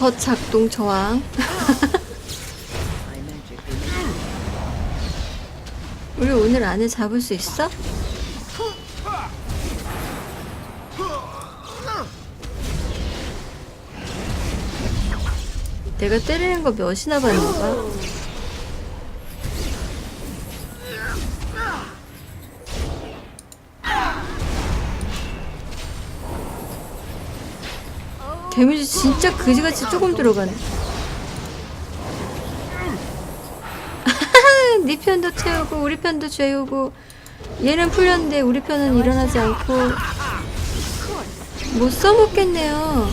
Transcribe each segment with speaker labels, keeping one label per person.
Speaker 1: 더 작동 저항. 우리 오늘 안에 잡을 수 있어? 내가 때리는 거 몇이나 거야? 데미지 진짜 그지같이 조금 들어가네. 네 편도 채우고 우리 편도 채우고 얘는 풀렸는데 우리 편은 일어나지 않고 못 써먹겠네요.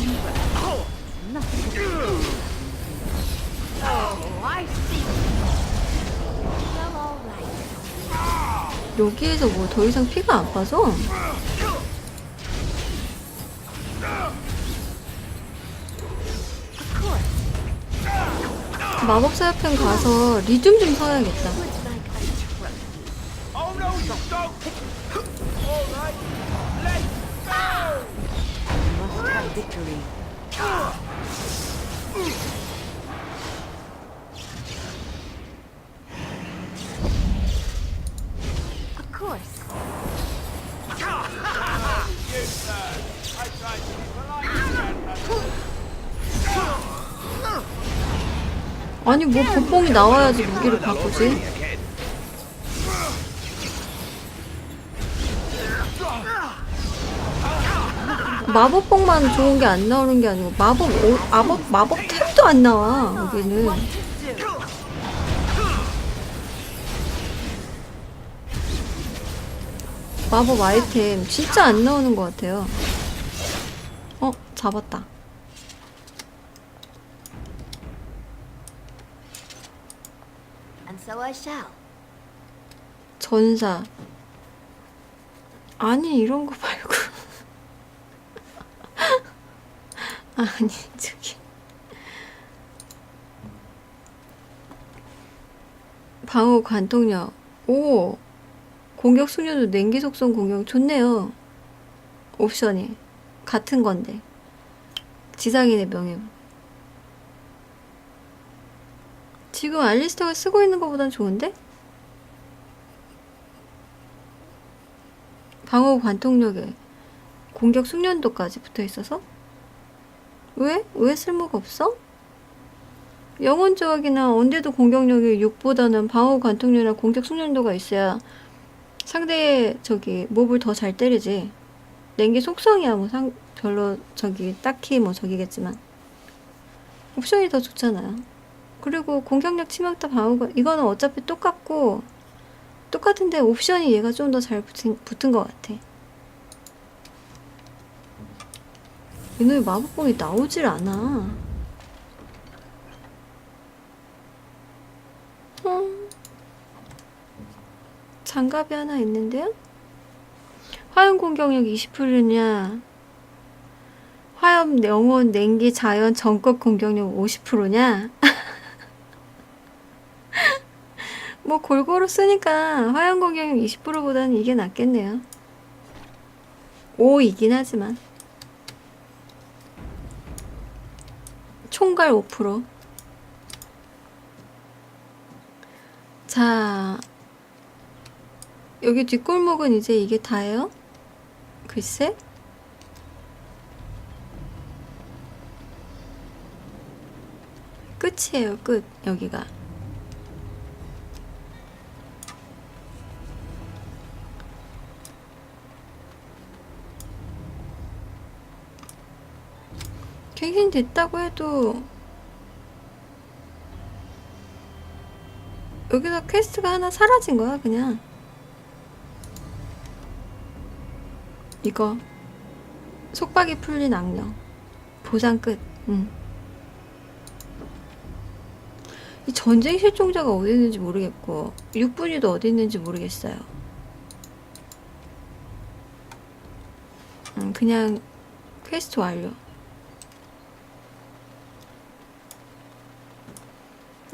Speaker 1: 여기에서 뭐 더 이상 피가 안 빠져? 마법사 협회 가서 리듬 좀 서야겠다. 아니 뭐 보뽕이 나와야지 무기를 바꾸지. 마법봉만 좋은 게 안 나오는 게 아니고 마법 오, 마법 마법 탭도 안 나와 여기는. 마법 아이템 진짜 안 나오는 것 같아요. 어 잡았다.
Speaker 2: So I shall.
Speaker 1: 전사. 아니 이런 거 말고. 아니 저기. 방어 관통력. 오. 공격 숙련도 냉기 속성 공격 좋네요. 옵션이 같은 건데. 지상인의 명예. 지금 알리스터가 쓰고 있는 것보단 좋은데? 방어 관통력에 공격 숙련도까지 붙어 있어서? 왜? 왜 쓸모가 없어? 영혼 조각이나 언제도 공격력이 6보다는 방어 관통력이나 공격 숙련도가 있어야 상대의 저기 몹을 더 잘 때리지. 냉기 속성이야 뭐 상 별로 저기 딱히 뭐 저기겠지만 옵션이 더 좋잖아요. 그리고 공격력 치명타 방어가 이거는 어차피 똑같고 똑같은데 옵션이 얘가 좀 더 잘 붙은, 붙은 것 같아. 이놈의 마법봉이 나오질 않아. 어. 장갑이 하나 있는데요? 화염 공격력 20%냐? 화염 영혼 냉기 자연 전격 공격력 50%냐? 뭐 골고루 쓰니까 화염 공격력 20%보다는 이게 낫겠네요. 5이긴 하지만 총괄 5%. 자, 여기 뒷골목은 이제 이게 다예요? 글쎄? 끝이에요, 끝. 여기가. 갱신됐다고 해도 여기서 퀘스트가 하나 사라진 거야 그냥. 이거. 속박이 풀린 악령. 보상 끝. 응. 이 전쟁 실종자가 어디 있는지 모르겠고 육분이도 어디 있는지 모르겠어요. 음, 그냥 퀘스트 완료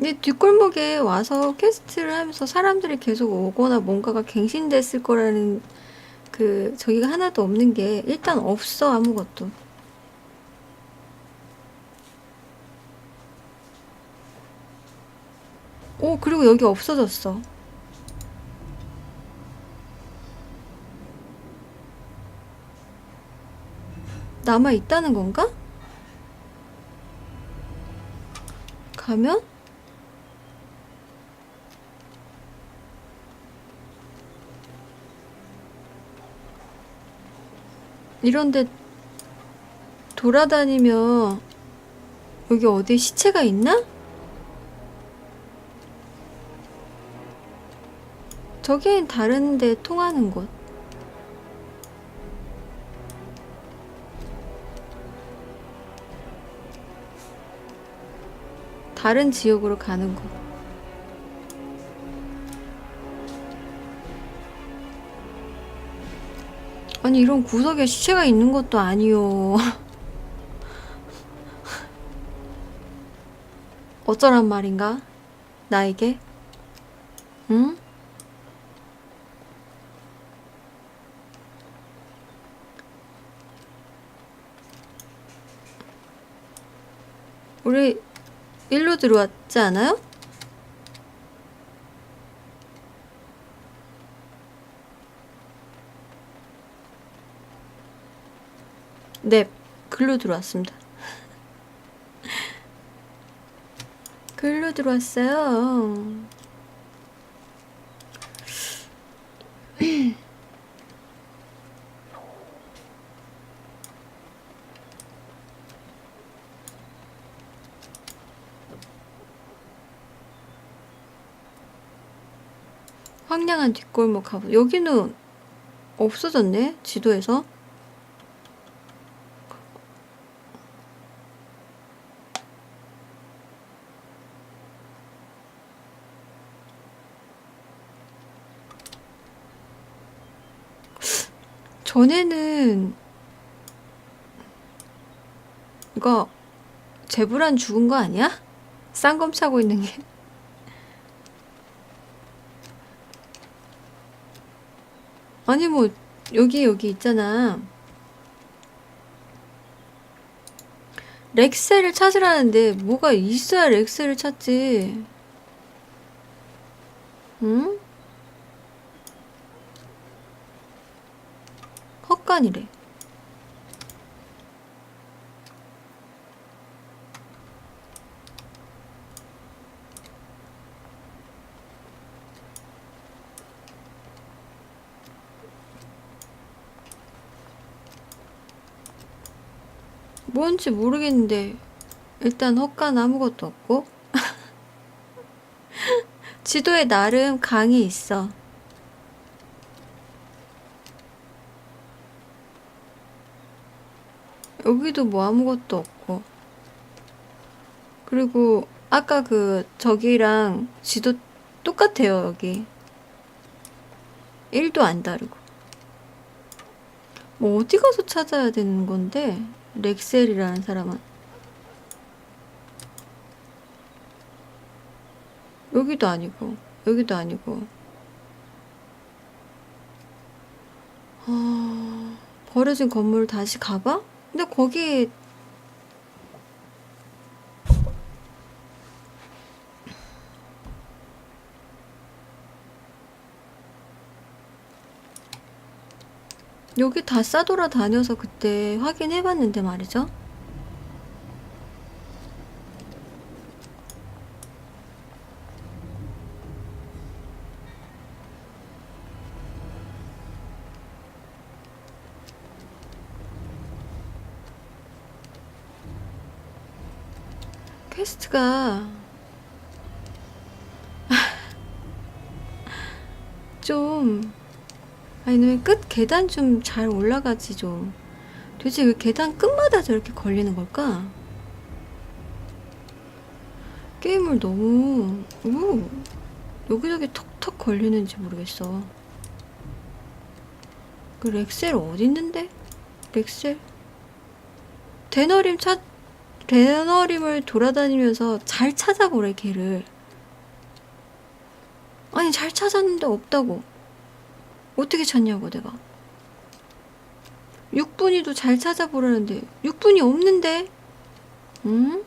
Speaker 1: 근데 뒷골목에 와서 캐스트를 하면서 사람들이 계속 오거나 뭔가가 갱신됐을 거라는 그 저기가 하나도 없는 게 일단 없어 아무것도 오 그리고 여기 없어졌어 남아있다는 건가? 가면? 이런데 돌아다니며 여기 어디 시체가 있나? 저긴 다른데 통하는 곳. 다른 지역으로 가는 곳. 아니 이런 구석에 시체가 있는 것도 아니요. 어쩌란 말인가? 나에게? 응? 우리 일로 들어왔지 않아요? 네, 글로 들어왔습니다. 글로 들어왔어요. 황량한 뒷골목 가보. 여기는 없어졌네 지도에서. 전에는 이거 제불안 죽은 거 아니야? 쌍검 차고 있는 게. 아니 뭐 여기 여기 있잖아. 렉셀을 찾으라는데 뭐가 있어야 렉셀을 찾지. 응? 헛간이래. 뭔지 모르겠는데 일단 헛간 아무것도 없고 지도에 나름 강이 있어. 여기도 뭐 아무것도 없고. 그리고 아까 그 저기랑 지도 똑같아요, 여기. 1도 안 다르고. 뭐 어디 가서 찾아야 되는 건데? 렉셀이라는 사람은. 여기도 아니고, 여기도 아니고. 아, 버려진 건물 다시 가봐? 근데 거기 여기 다 싸돌아 다녀서 그때 확인해 봤는데 말이죠. 퀘스트가 좀 아니 왜끝 계단 좀 잘 올라가지 좀 도대체 왜 계단 끝마다 저렇게 걸리는 걸까? 게임을 너무 우 여기저기 턱턱 걸리는지 모르겠어 그 렉셀 어디 있는데? 렉셀? 대너림 찾 대너림을 돌아다니면서 잘 찾아보래 걔를. 아니 잘 찾았는데 없다고. 어떻게 찾냐고 내가. 6분이도 잘 찾아보라는데. 6분이 없는데? 응?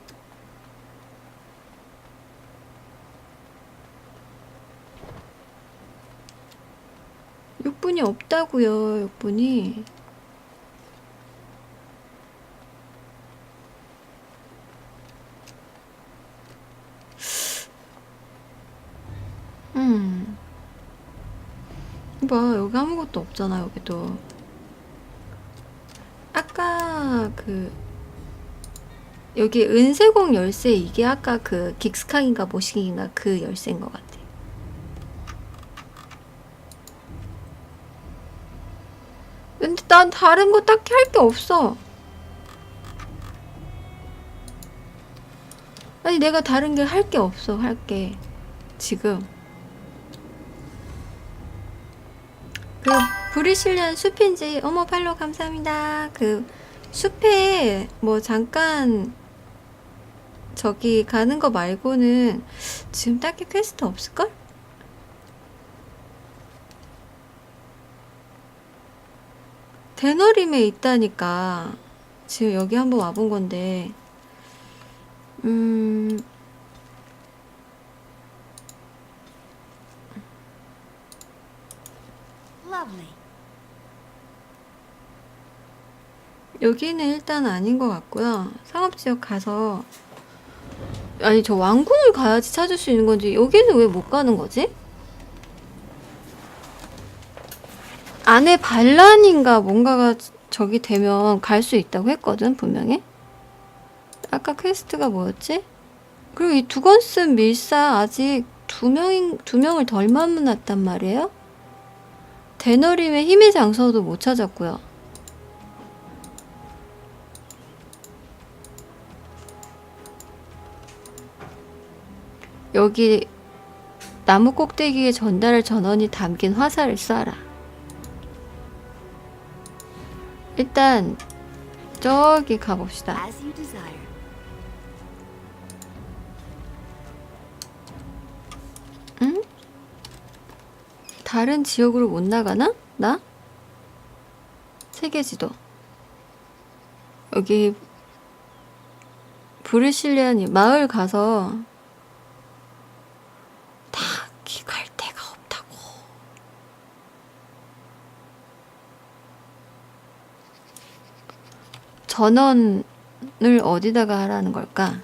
Speaker 1: 욕분이 없다고요 6분이. 음. 봐, 여기 아무것도 없잖아, 여기도. 아까 그 여기 은세공 열쇠 이게 아까 그 긱스캉인가 모식인가 그 열쇠인 것 같아. 근데 난 다른 거 딱히 할 게 없어. 아니 내가 다른 게 할 게 없어 할 게 지금. 그 브리실리안 숲인지 어머 팔로 감사합니다. 그 숲에 뭐 잠깐 저기 가는 거 말고는 지금 딱히 퀘스트 없을걸? 대너림에 있다니까 지금 여기 한번 와본 건데 음 여기는 일단 아닌 것 같고요. 상업지역 가서 아니 저 왕궁을 가야지 찾을 수 있는 건지 여기는 왜 못 가는 거지? 안에 반란인가 뭔가가 저기 되면 갈 수 있다고 했거든 분명히. 아까 퀘스트가 뭐였지? 그리고 이 두건스 밀사 아직 두 명인 두 명을 덜 만났단 말이에요. 대너림의 힘의 장소도 못 찾았고요. 여기 나무 꼭대기에 전달할 전원이 담긴 화살을 쏴라. 일단 저기 가봅시다. 응? 다른 지역으로 못 나가나? 나? 세계 지도. 여기 브르실리안이 마을 가서 딱히 갈 데가 없다고. 전원을 어디다가 하라는 걸까?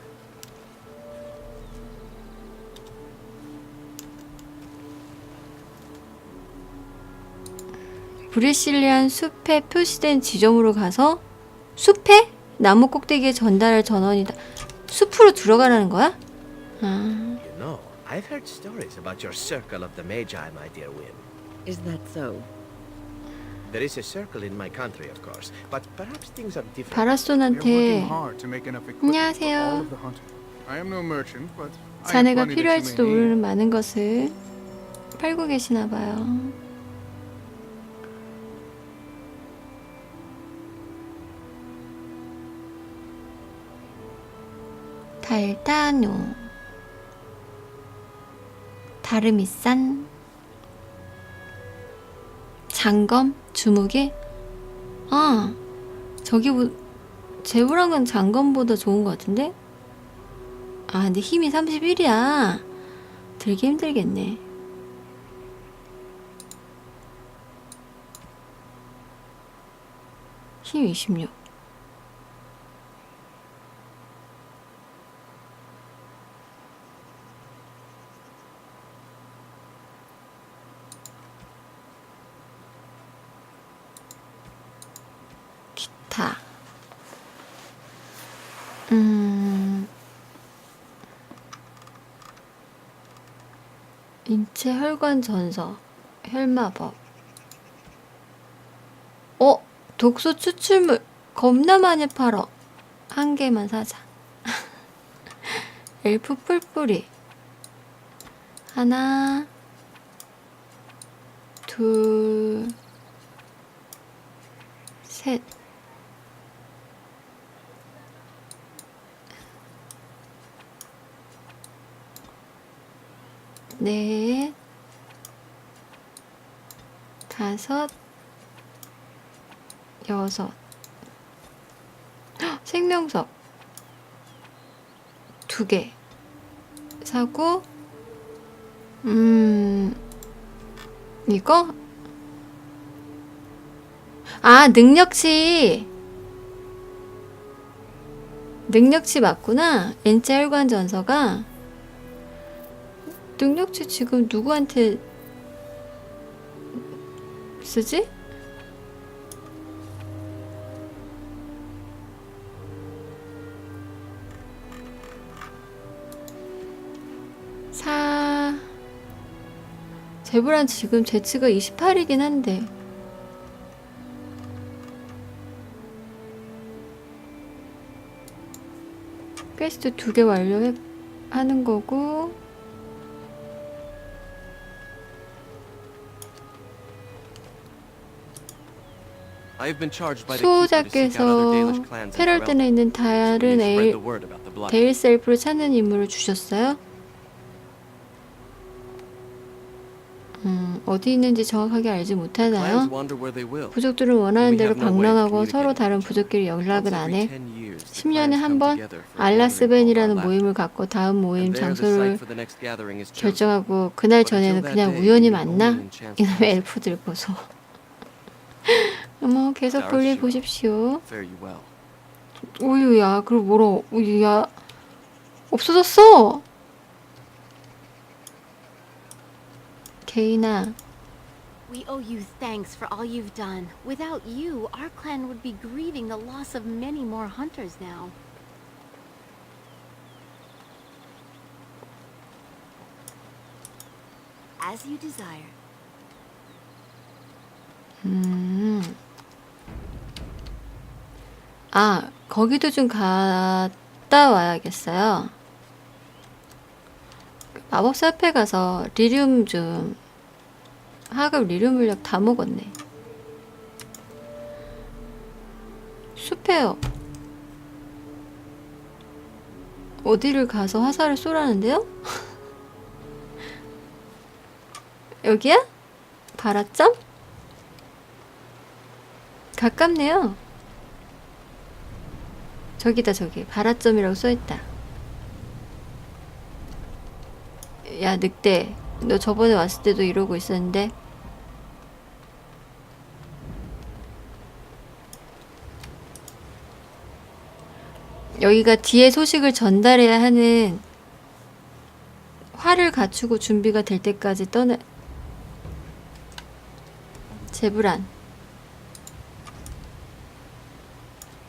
Speaker 1: 브리실리안 숲에 표시된 지점으로 가서 숲에 나무 꼭대기에 전달할 전원이다. 숲으로 들어가라는 거야? 아,
Speaker 3: You know, I've heard stories about your circle of the Magi, my dear Wim.
Speaker 4: Is that so?
Speaker 3: There is a circle in my country, of course, but perhaps things are different.
Speaker 1: 바라손한테
Speaker 5: working hard to make enough equipment for
Speaker 1: 안녕하세요.
Speaker 5: all of the hunters. I am no merchant, but I have
Speaker 1: 자네가 필요할지도. 모르는 많은 것을 팔고 계시나 봐요. 달다뇨 다르미산 장검 주무개 아 저기 뭐 제우랑은 장검보다 좋은 것 같은데 아, 근데 힘이 31이야. 들기 힘들겠네. 힘 26. 기타. 음. 인체 혈관 전서 혈마법. 어? 독소 추출물 겁나 많이 팔어. 한 개만 사자. 엘프 뿔뿔이. 하나 둘 셋 넷, 다섯, 여섯. 헉, 생명석 두 개 사고, 음, 이거 아, 능력치. 능력치 맞구나. 엔체 혈관 전서가. 능력치 지금 누구한테 쓰지? 사. 제브란 지금 제치가 28이긴 한데. 퀘스트 두 개 완료해 하는 거고 수호자께서 페럴튼에 있는 다른 에일. 데일 셀프를 찾는 임무를 주셨어요? 음, 어디 있는지 정확하게 알지 못하나요? 부족들은 원하는 대로 방랑하고 서로 다른 부족끼리
Speaker 4: Once
Speaker 1: 안 해.
Speaker 4: 10 years, the
Speaker 1: 10년에
Speaker 4: clans
Speaker 1: 한번 알라스벤이라는. 모임을 갖고 다음 모임 장소를. 결정하고 그날 전에는 그냥 우연히 만나 이놈의
Speaker 4: the
Speaker 1: 엘프들 보소. 어머 계속 볼일 보십시오.
Speaker 4: Fare you well.
Speaker 1: 오유야 그리고 뭐라 오유야 없어졌어. 개인아
Speaker 2: We owe you thanks for all you've done. Without you, our clan would be grieving the loss of many more hunters now. As you desire.
Speaker 1: 음. 아, 거기도 좀 갔다 와야겠어요. 마법사 협회 가서 리륨 좀 하급 리륨 물약 다 먹었네. 숲에요. 어디를 가서 화살을 쏘라는데요? 여기야? 바라점? 가깝네요. 저기다 저기 바라점이라고 써있다. 야 늑대 너 저번에 왔을 때도 이러고 있었는데 여기가 뒤에 소식을 전달해야 하는 활을 갖추고 준비가 될 때까지 떠나 제브란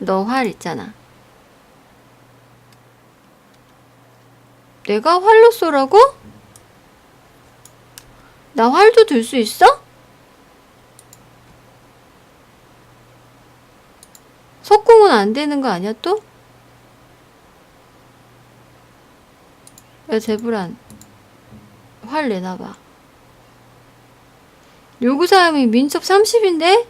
Speaker 1: 너 활 있잖아. 내가 활로 쏘라고? 나 활도 들 수 있어? 석궁은 안 되는 거 아니야 또? 야 제브란 활 내놔봐. 요구사항이 민첩 30인데?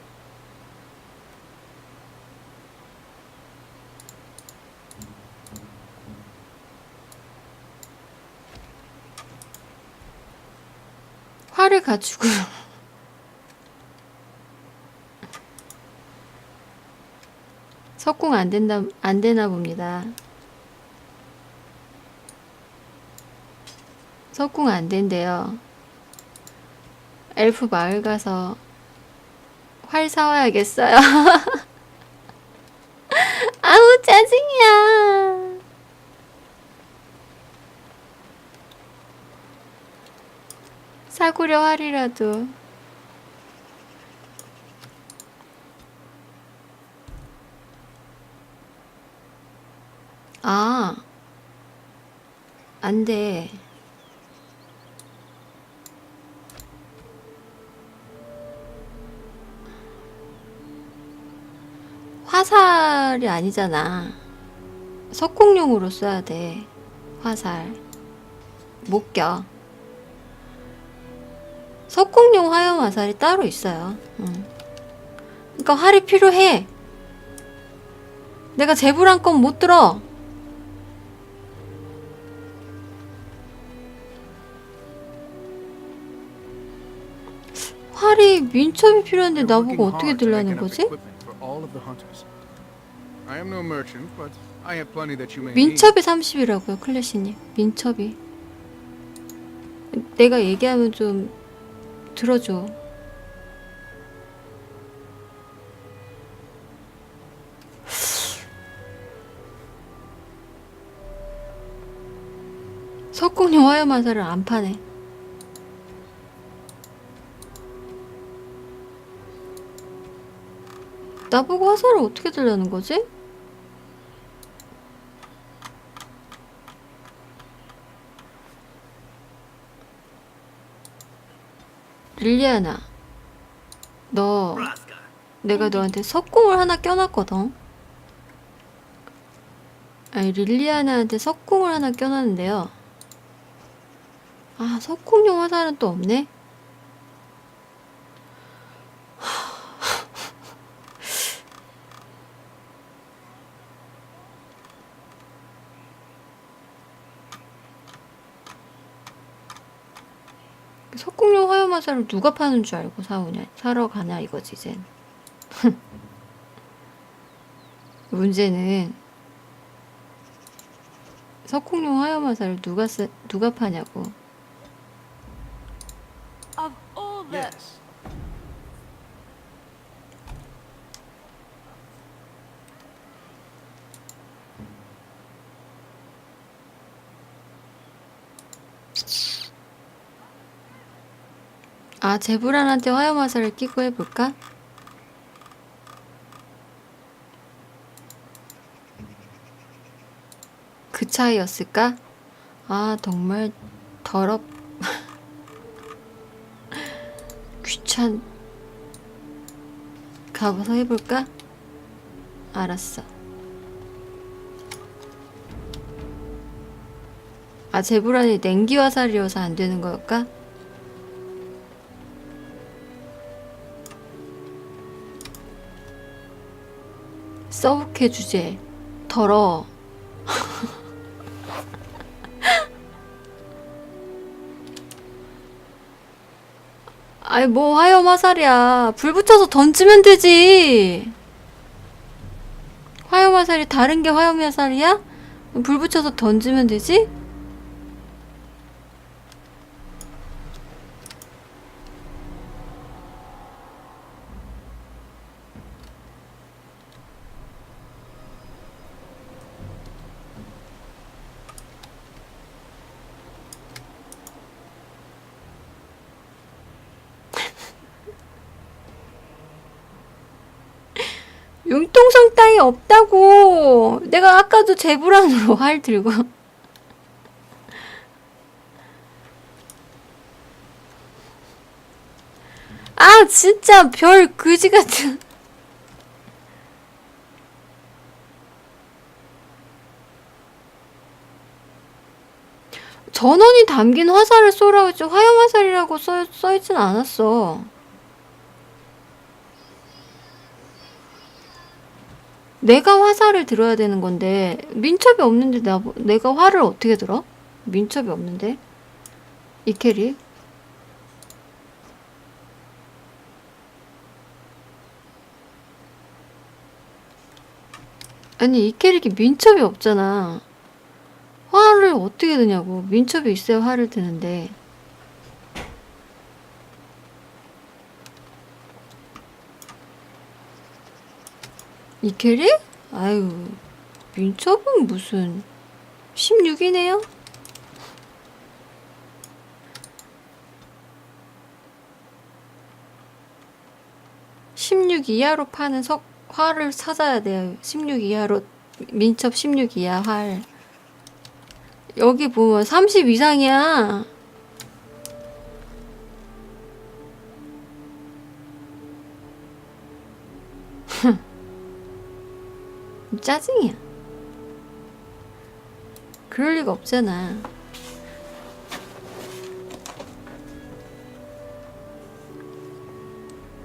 Speaker 1: 활을 갖추고 석궁 안 된다 안 되나 봅니다. 석궁 안 된대요. 엘프 마을 가서 활 사와야겠어요. 아우 짜증이야. 사구려 활이라도. 아, 안 돼. 화살이 아니잖아. 석궁용으로 써야 돼. 화살. 못 껴. 석궁용 화염 화살이 따로 있어요. 응. 그러니까 활이 필요해. 내가 제불한 건못 들어. 활이 민첩이 필요한데 나보고 어떻게 들라는 거지? 민첩이 30이라고요, 클래시님. 민첩이. 내가 얘기하면 좀 들어줘. 석궁이 화염마사를 안 파네. 나보고 화살을 어떻게 들려는 거지? 릴리아나, 너 내가 너한테 석궁을 하나 껴놨거든. 아니 릴리아나한테 석궁을 하나 껴놨는데요. 아 석궁용 화살은 또 없네. 석궁용 화염 화살을 누가 파는 줄 알고 사오냐 사러 가냐 이거지 이젠. 문제는 석궁용 화염 화살을 누가 쓰, 누가 파냐고.
Speaker 2: Of all the...
Speaker 3: Yes.
Speaker 1: 아 제브란한테 화염 화살을 끼고 해볼까? 그 차이였을까? 아 정말 더럽 귀찮 가봐서 해볼까? 알았어 아 제브란이 냉기 화살이어서 안 되는 거였까? 써북해 주제 더러 아이 뭐 화염 화살이야 불 붙여서 던지면 되지 화염 화살이 다른 게 화염 화살이야? 불 붙여서 던지면 되지? 융통성 따위 없다고. 내가 아까도 제브란으로 활 들고. 아, 진짜 별 그지 같은. 전원이 담긴 화살을 쏘라고 했지 화염 화살이라고 써, 써있진 않았어. 내가 화살을 들어야 되는 건데 민첩이 없는데 나, 내가 화를 어떻게 들어? 민첩이 없는데? 이 캐릭 아니 이 캐릭이 민첩이 없잖아. 화를 어떻게 드냐고. 민첩이 있어야 화를 드는데 이 캐릭? 아유, 민첩은 무슨 16이네요? (16) 이하로 파는 석 활을 찾아야 돼요 (16) 이하로 민첩 (16) 이하 활 여기 보면 (30) 이상이야 짜증이야. 그럴 리가 없잖아.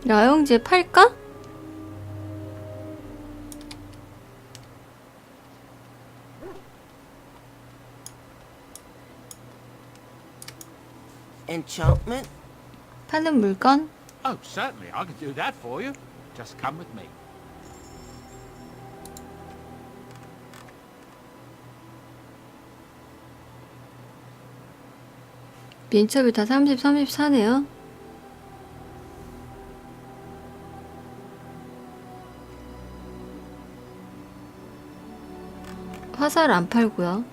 Speaker 1: 야영제 팔까?
Speaker 6: Enchantment?
Speaker 1: 파는 물건?
Speaker 7: Oh, certainly, I can do that for you. Just come with me.
Speaker 1: 민첩이 다 30, 34네요. 화살 안 팔고요.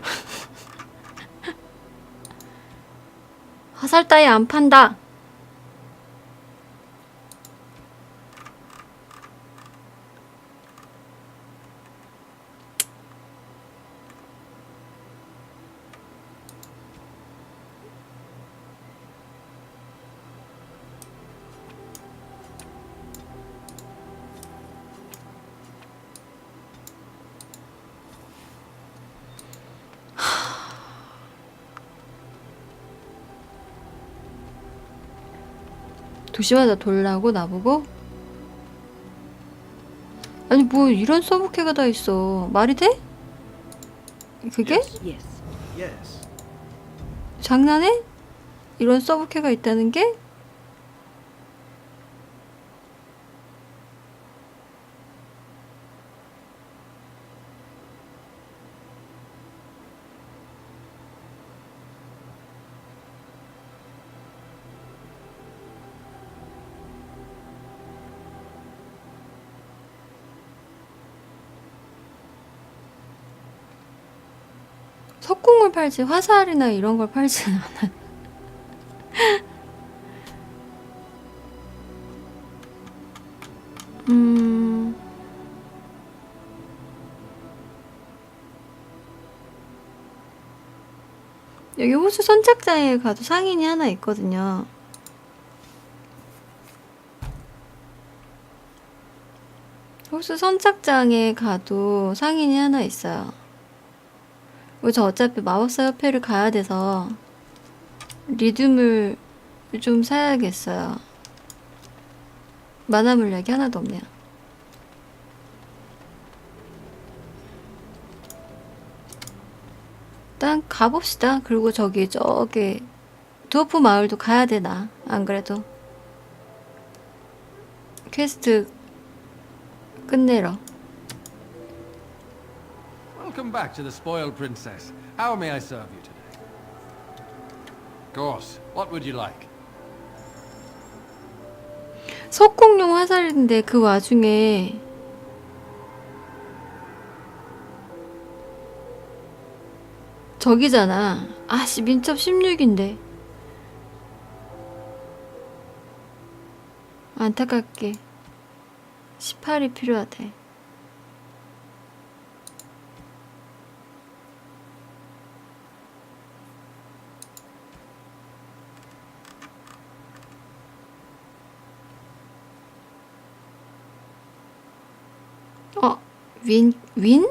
Speaker 1: 화살 따위 안 판다. 도시마다 돌라고 나보고? 아니 뭐 이런 서브캐가 다 있어 말이 돼? 그게? 장난해? 이런 서브캐가 있다는 게? 석궁을 팔지 화살이나 이런 걸 팔지는 않아. 음. 여기 호수 선착장에 가도 상인이 하나 있거든요. 호수 선착장에 가도 상인이 하나 있어요. 저 어차피 마법사 협회를 가야 돼서 리듬을 좀 사야겠어요. 만화 물약이 하나도 없네요. 일단 가봅시다. 그리고 저기 저기 두어프 마을도 가야 되나? 안 그래도 퀘스트 끝내러.
Speaker 6: Welcome back to the Spoiled Princess. How may I serve you today? Of course. What would you like?
Speaker 1: 석공용 화살인데 그 와중에 저기잖아. 아씨 민첩 16인데. 안타깝게 18이 필요하대. 어, 윈, 윈?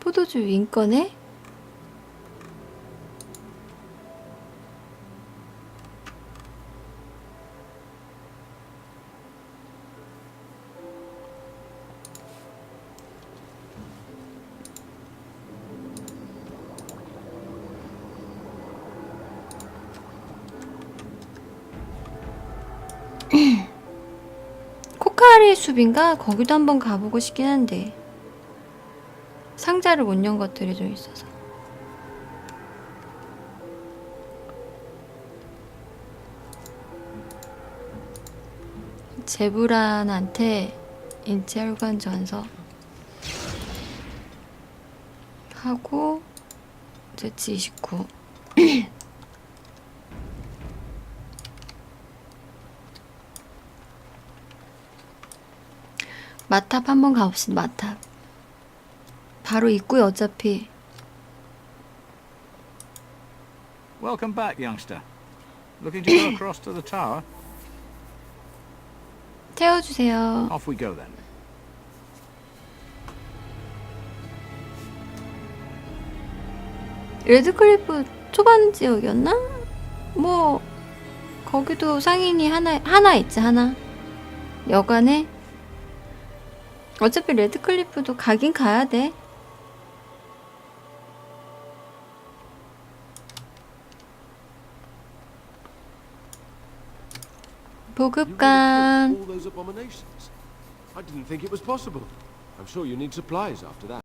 Speaker 1: 포도주 윈 거네? 숲인가? 거기도 한번 가보고 싶긴 한데 상자를 못 연 것들이 좀 있어서 제브란한테 인체혈관 전서 하고 제치 29 마탑 한번 가봅시다 마탑 바로 입구에 어차피
Speaker 7: Welcome back, youngster. Looking to go across to the tower?
Speaker 1: 태워주세요
Speaker 7: Off we go then.
Speaker 1: 레드클리프 초반 지역이었나? 뭐 거기도 상인이 하나 하나 있지 하나 여간에 어차피 레드클리프도 가긴 가야 돼.
Speaker 8: abominations. I didn't think it was possible. I'm sure you need supplies after that.